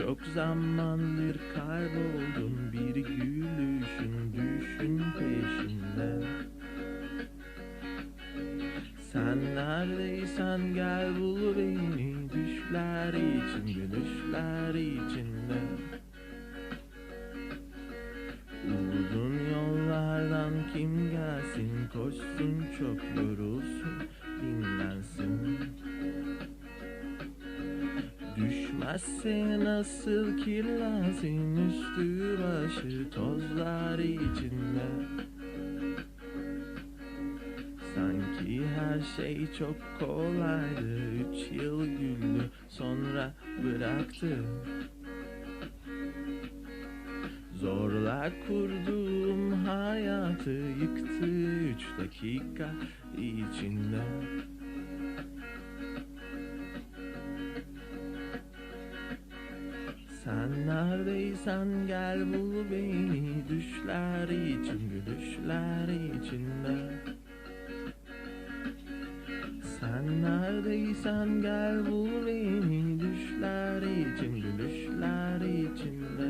Çok zamandır kayboldum bir gülüşün düşün peşinden Sen neredeysen gel bul beni düşler için gülüşler içinde. Uzun yollardan kim gelsin koşsun çok yorulsun dinlensin Düşmezse nasıl kirlensin üstü başı tozlar içinde. Sanki her şey çok kolaydı Üç yıl güldü sonra bıraktı. Zorla kurduğum hayatı yıktı Üç dakika içinde Sen neredeysen gel bul beni Düşler için gülüşler içinde. Sen neredeysen gel bul beni Düşler için gülüşler içinde.